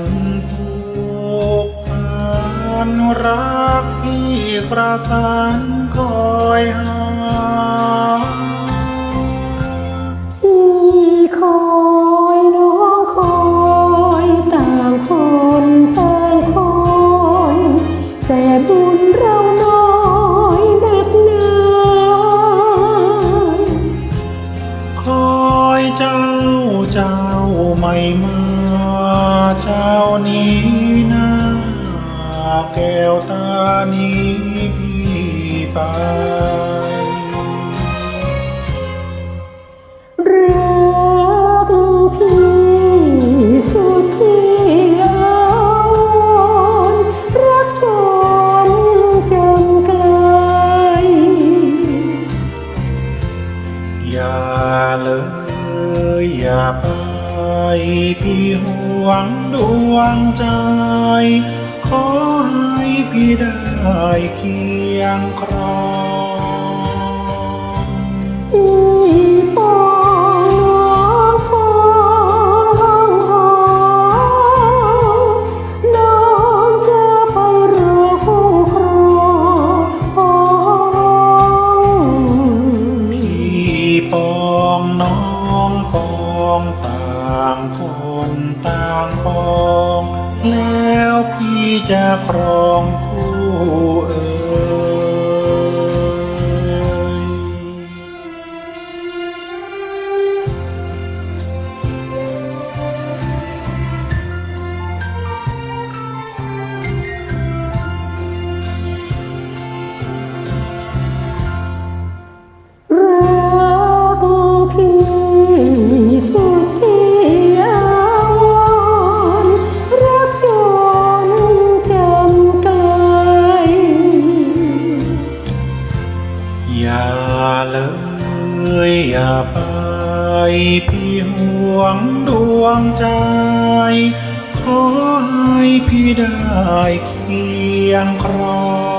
นผูกพันรักพี่ประสานคอยหาพี่คอยน้องคอยต่างคนต่างคอยแต่บุญเราน้อยนักหนาคอยเจ้าเจ้าไม่มา เจ้านี้นะแก้วตานี้พี่ไปรักพี่สุดที่อาวรรักจนจำไกลอย่าเลยอย่าไป พี่ห่วงดวงใจ ขอให้พี่ได้เคียงครองางคนต่างปอง แล้วพี่จะครอง อย่าเลยอย่าไปพี่ห่วงดวงใจ ขอให้พี่ได้เคียงครอง